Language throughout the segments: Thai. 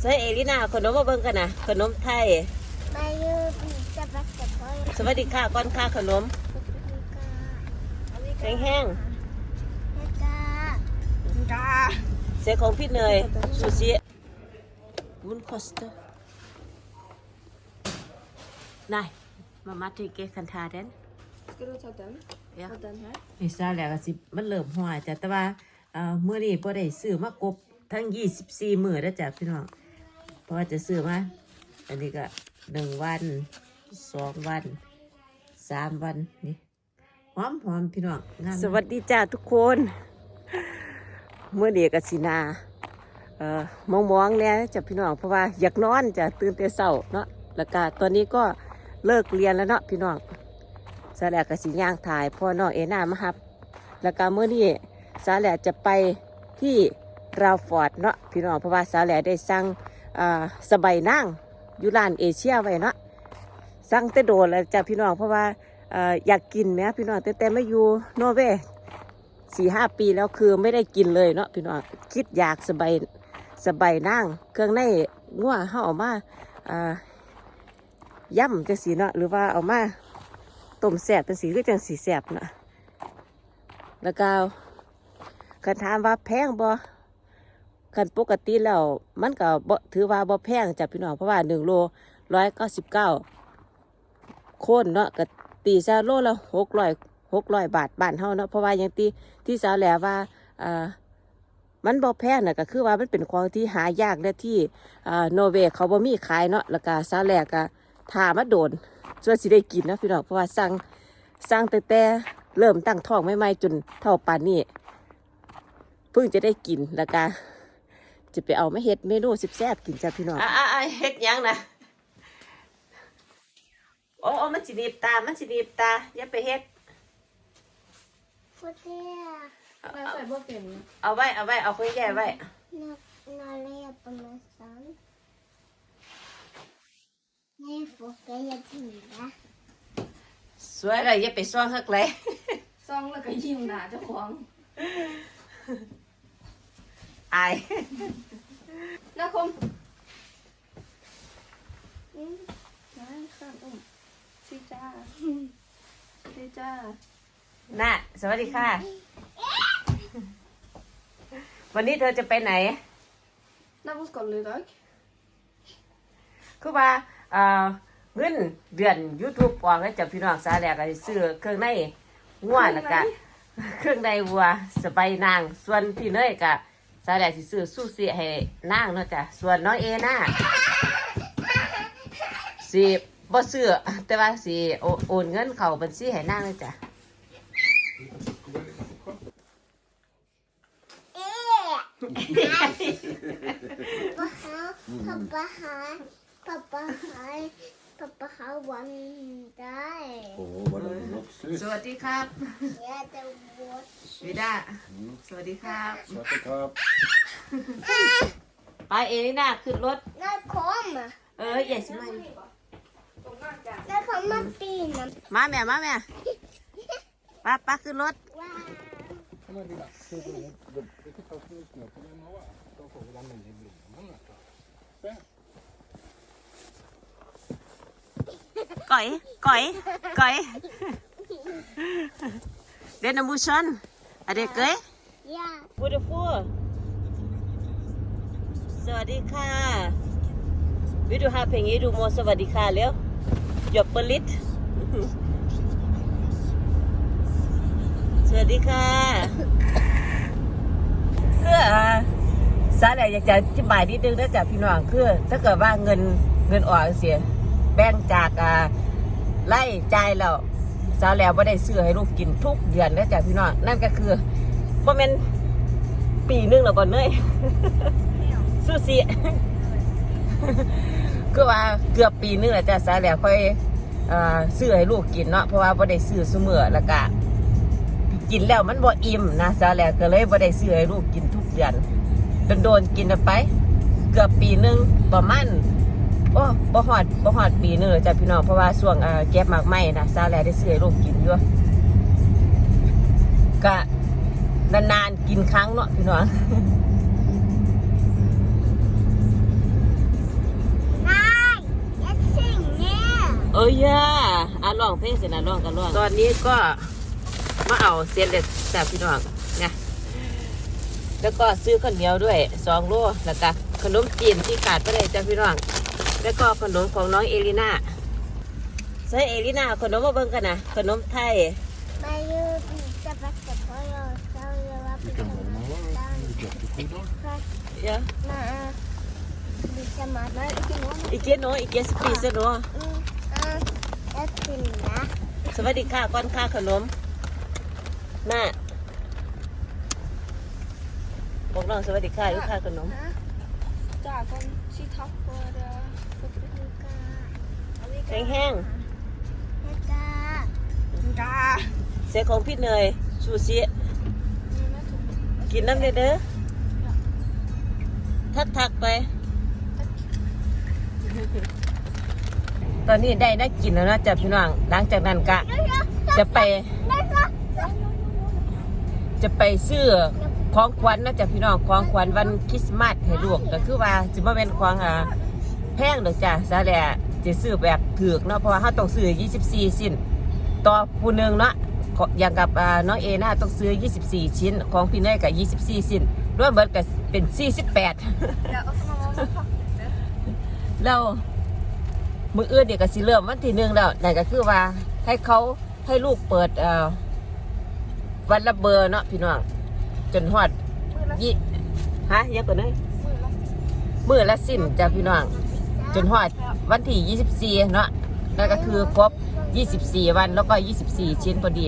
ใส่เอลิน่าขนมมาเบิ่งกันนะขนมไทยมายูจะไปเก็บไว้สวัสดีค่ะก้อนค่าขนมแห้งแห้งกากาๆเสียของพี่เนยซูชิวุ้นคอสเตอร์นายมามาทีเกคันทาเดน Ska du ta den? Ja. Och den här? อีซาแล้วก็สิมันเริ่มหัวจ้ะแต่ว่าเอ่อมื้อนี้บ่ได้ซื้อมากบทั้ง 24 มื้อแล้วจ้ะพี่น้องเพราะว่าจะซื้อมาอันนี้ก็หนึ่งวันสองวันสามวันนี่หอมหอมพี่น้องสวัสดีจ้าทุกคน เมื่อเดียกับสินาเอ่อมองมองๆแล้วจ้ะพี่น้องเพราะว่าอยากนอนจ้ะตื่นแต่เช้าเนาะแล้วก็ตอนนี้ก็เลิกเรียนแล้วเนาะพี่น้องสาแหลกกับสีย่างถ่ายพ่อน้องเอน่ามาครับ แล้วก็เมื่อนี้สาแหลกจะไปที่ราวฟอร์ดเนาะพี่น้องเพราะว่าสาแหลกได้สั่ง สบายนั่งอยู่ร้านเอเชียไว้เนาะสั่งแต่โดนแล้วจ้ะพี่น้องเพราะว่าออยากกินนี่พี่น้องแต่แต่ไม่อยู่นอร์เวย์สี่ห้าปีแล้วคือไม่ได้กินเลยเนาะพี่น้องคิดอยากสบายสบายนั่งเครื่องในงัวเฮาเอามาอ่าย่ำจังสีเนาะหรือว่าเอามาต้มแสบเป็นสีก็จังสีแสบเนาะแล้วก็คันถามว่าแพงบ่ คันปกติแล้วมันก็บ่ถือว่าบ่แพงจ้ะพี่น้องเพราะว่าหนึ่งโลร้อยเก้าสิบเก้าโคนเนาะก็ตีซะโลละหกร้อยหกร้อยบาทบ้านเฮาเนาะเพราะว่าอย่างที่ที่สาวแหล้วว่าอ่ามันบ่แพงน่ะก็คือว่ามันเป็นของที่หายากและที่อ่าโนเวเขาบ่มีขายเนาะแล้วก็สาวแหลกก็ถามาโดนส่วนสิได้กินนะพี่น้องเพราะว่าสั่งสั่งแต่แต่เริ่มตั้งท้องไม่ไม่ๆจนเท่าปานนี้เพิ่งจะได้กินแล้วก็ จะไปเอามาเฮ็ดเมนูแซ่บๆกินจ้ะพี่น้องอ่าเฮ็ดยังนะโอ้มันสิหนีบตา มันสิหนีบตาอย่าไปเฮ็ดฟุตเทีย Nej, så är boken. เอาไว้ เอาไว้ เอาคุยแย่ไว้นักนาเลียปมาสันนี่ฟุกก็ยังถือนะสวยเลยอย่าไปซ่องฮักเลย Sång là cái gì nè cho khoáng. อาย Nó không. Ừ. Nej, skönt om. Si cha. Si cha. น่ะสวัสดีค่ะ วันนี้เธอจะไปไหน När var ska du idag? คือว่าเอ่อเงินเดือน YouTube ออกแล้วจะพี่น้องสาแหลกก็สิซื้อเครื่องในงัวแล้วก็เครื่องในวัวสบายนาง ส่วนพี่เนยก็ สาแหลกสิซื้อซูชิให้นางเนาะจ้ะส่วนน้องเอน่าสิบ่ซื้อแต่ว่าสิโอนเงินเข้าบัญชีให้นางเลยจ้ะเอ๊ะป๊าหาป๊าหาป๊าป๊าหาป๊าป๊าหาวันได้ Åh, vad den vuxit. สวัสดีครับเดี๋ยวจะวดวิดาสวัสดีครับ Svartekrabb. ไปเอลิน่าขึ้นรถน่าคอมอะเอออย่าสิมาน่าคอมมาปีนอะมาแม่มาแม่ป้าป้าขึ้นรถว้าว ก่อยก่อยก่อยเดนมูชันอะไรเกยย่าบูดฟูสวัสดีค่ะวิดูฮาเพลงนี้ดูโมสวัสดีค่ะเร็วหยบปลิตสวัสดีค่ะคืออ่าสาแหลอยากจะอธิบายนิดนึงนะจ๊ะพี่น้องคือ ถ้าเกิดว่าเงินเงินออกเสีย แบ่งจากอ่าไล่จ่ายแล้วสาวแล้วไม่ได้ซื้อให้ลูกกินทุกเดือนนะจ๊ะพี่น้องนั่นก็คือบ่แม่นปีหนึงแล้วบ่เนยสู้สิคือว่าเกือบปีหนึงแล้วจ้ะสาวแล้วค่อยเอ่อซื้อให้ลูกกินเนาะเพราะว่าบ่ได้ซื้อซุมื้อแล้วก็กินแล้วมันบ่อิ่มนะสาวแล้วก็เลยบ่ได้ซื้อให้ลูกกินทุกเดือนโดนๆกินเอาไป เกือบปีหนึงประมาณ โอ้บ่หอดบ่หอดปีนึงเลยจ้ะพี่น้องเพราะว่าส่วงเก็บมากไม่นะซาแลได้ซื้อลูกกินด้วยก็นานๆกินครั้งเนาะพี่น้องเอ้ยย่าอะร้องเพลงเสร็จนะลองกันล้องตอนนี้ก็มาเอาเซนเด็ดจาบพี่น้องนะแล้วก็ซื้อข้าวเหนียวด้วยสองโลแล้วก็ขนมจีนที่ขาดไปเลยจากพี่น้อง แล้วก็ขนมของน้องเอลิน่าใส่เอลิน่าขนมมาเบิ่งกันนะขนมไทยมาอยู่จะไปกับพ่อเราเราจะว่าไป Je กั kan บ allemaal wel. Je krijgt het goed hoor. เดี๋ยวมาดิฉันาะอีเกโนอีเกสปีเซโนอืมอ่าแล้วกินนะสวัสดีค่ะก้อนค่าขนมน่าบอกน้องสวัสดีค่ะลูกค้าขนม ฮะ Der er kun sig tak for det. For det. ลูกาแห้งลูกา Ja. ๆเสียของพี่เนยชูชิ Men jeg tror- กินน้ำเด้อเด้อทักทักๆไป ตอนนี้ได้ได้กินแล้วนะจ๊ะพี่น้องหลังจากนั้นก็จะไป จะไปซื้อ ของขวัญนะจ๊ะพี่น้องของขวัญวันคริสต์มาสให้ลูกก็คือว่าสิบ่เป็นของอ่าแพงดอกจ้ะซะแหละจะซื้อแบบถูกเนาะเพราะว่าเราต้องซื้อ 24สิ้น ต่อผู้หนึ่งเนาะอย่างกับอ่าน้องเอน่าต้องซื้อ 24 ชิ้น ของพี่เนยกับ 24สิ้นรวมเบิดก็เป็น 48 Ja, og så må man pakke det. แล้วมืออื่นเด็กก็สิเริ่มวันที่หนึ่งแล้วนั่นก็คือว่าให้เขาให้ลูกเปิดอ่อวันละเบอร์เนาะพี่น้อง จนฮอดยี่ฮะยังก่อนเลย Møller. มือละสิ้นจ้ะพี่น้อง จนฮอดวันที่24เนาะนั่นก็คือครบ24วันแล้วก็24ชิ้นพอดี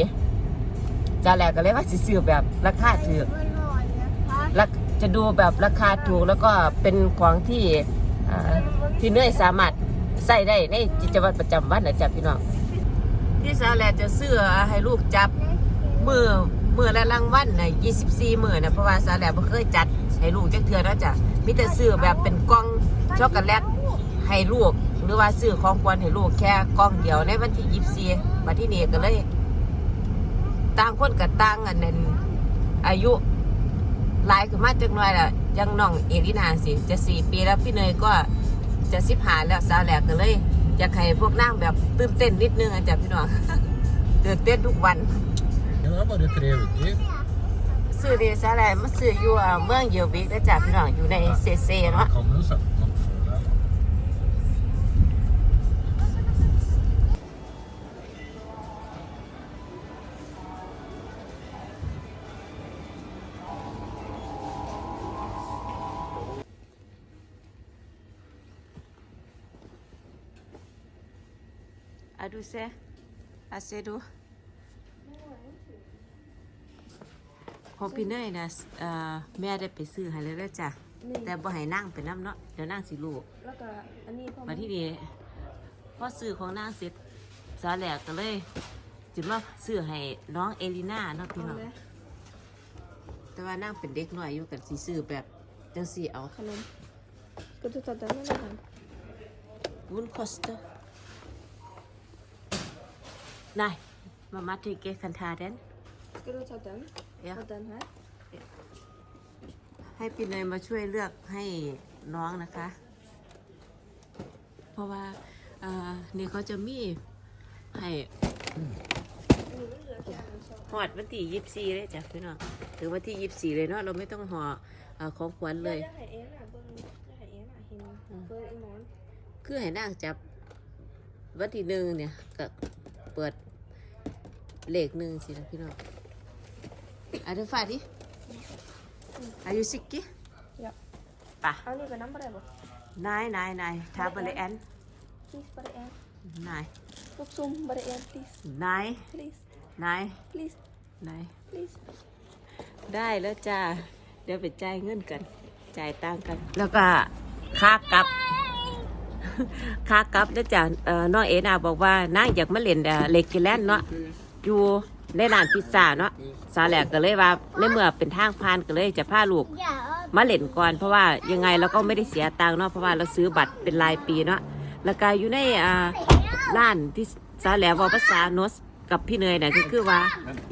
จ้าแหลกก็เลยว่าสิซื้อแบบราคาถูกอร่อยนะคะรักจะดูแบบราคาถูกแล้วก็เป็นของที่ที่เนื่อยสามารถใส่ได้ในกิจวัตรประจำวันนะจ๊ะพี่น้องพี่สาแลจะซื้อให้ลูกจับมือ มือละรางวัลนะ24มือนะเพราะว่าสาแหละบ่เคยจัดให้ลูกจักเทื่อแล้วจ้ะมีแต่ซื้อแบบเป็นกล่องช็อกโกแลตให้ลูกหรือว่าซื้อของขวัญให้ลูกแค่กล่องเดียวในวันที่24มาที่นี่ก็เลยต่างคนกับต่างอันนั้นอายุหลายขึ้นมาจังหน่อยละยังน้องเอลินาสิจะสี่ปีแล้วพี่เนยก็จะสิบหาแล้วสาวแหลกก็เลยอยากให้พวกนั่งแบบตื่นเต้นนิดนึงอะจ้ะพี่น้องตื่นเต้นทุกวัน Ja, dat was het trevelijk, hè? ซื้อดีสาวแหลกมาซื้ออยู่เมืองเยวิกนะจ้ะพี่น้องอยู่ในเซเซเนาะอะดูเซอะเซดู ของพี่เนยนะเอ่อแม่ได้ไปซื้อให้เลยแล้วจ้ะ นี่แต่บ่ให้นั่งไปน้ำเนาะเดี๋ยวนั่งสิลูกแล้วก็อันนี้พอมาที่นี่พอซื้อของนางเสร็จสาแหลกก็เลยจิมาซื้อให้น้องเอลิน่าเนาะพี่เอาน้อง เลยแต่ว่านางเป็นเด็กหน่อยอยู่กันสีซื้อแบบจังสีเอาขนมก็จะตัดได้ไม่ได้วุ้นคอสเตอร์นายมามาที่เกคันทาเดน Skal du ta den? Ja. Og den her? ให้พี่เนยมาช่วยเลือกให้น้องนะคะ เพราะว่าเอ่อนี่เขาจะมีให้หอดวันที่ยี่สี่เลยจ้ะพี่น้องถึงวันที่ยี่สี่เลยเนาะเราไม่ต้องห่อเอ่อของขวัญเลย Jeg har en her. Den- Jeg har en her. Hende. For i morgen. คือให้นางจับวันที่หนึ่งเนี่ยก็เปิดเลขหนึ่งสินะพี่น้อง อะเดี๋ยวฝาดิอายุสิกกี้ Ja. ป่ะ Har du noe nummer der? นายนายนายทาบริแอน Please, bare en. นาย Stop zoom, bare en, please. นาย Please, นาย please, นาย please. ได้แล้วจ้า เดี๋ยวไปจ่ายเงินกัน จ่ายตังค์กัน แล้วก็ค่ากลับค่ากลับแล้วจ้ะเอ่อน้องเอนาบอกว่านางอยากมาเล่นเอ่อเลกกิแลนด์เนาะอยู่ ในร้านพิซซ่าเนาะสาแหลกก็เลยว่าในเมื่อเป็นทางผ่านก็เลยจะพาลูกมาเล่นก่อนเพราะว่ายังไงเราก็ไม่ได้เสียตังค์เนาะเพราะว่าเราซื้อบัตรเป็นรายปีเนาะแล้วก็อยู่ในอ่าร้านที่สาแหลกว่าภาษาโนสกับพี่เนยน่ะก็คือว่า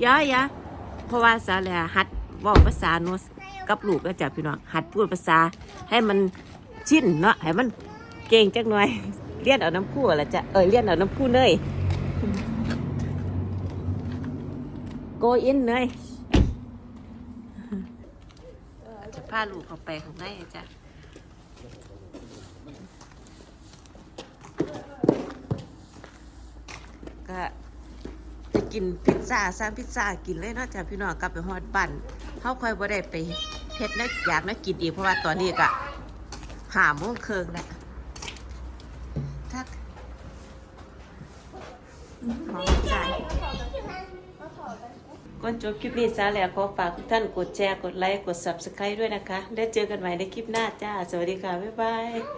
ย้ายะเพราะว่าสาแหลกหัดว่าภาษาโนสกับลูกก็จะพี่น้องหัดพูดภาษาให้มันชินเนาะให้มันเก่งจักหน่อยเลี้ยนเอาน้ำคู่ละจ้ะเออเลี้ยนเอาน้ำคู่เนย go in เนยจะพาลูกเขาไปข้างในจ้ะก็จะกินพิซซ่าสร้างพิซซ่ากินเลยเนาะจ้ะพี่น้องกลับไปฮอดบ้านเขาค่อยบ่ได้ไปเฮ็ดนะอยากนะกินอีกเพราะว่าตอนนี้ก็หาโมงครึ่งแล้วทักหอม ก่อนจบคลิปนี้ซะแล้วขอฝากทุกท่านกดแชร์ กดไลค์ กด Subscribe ด้วยนะคะ ได้เจอกันใหม่ในคลิปหน้าจ้า สวัสดีค่ะ บ๊ายบาย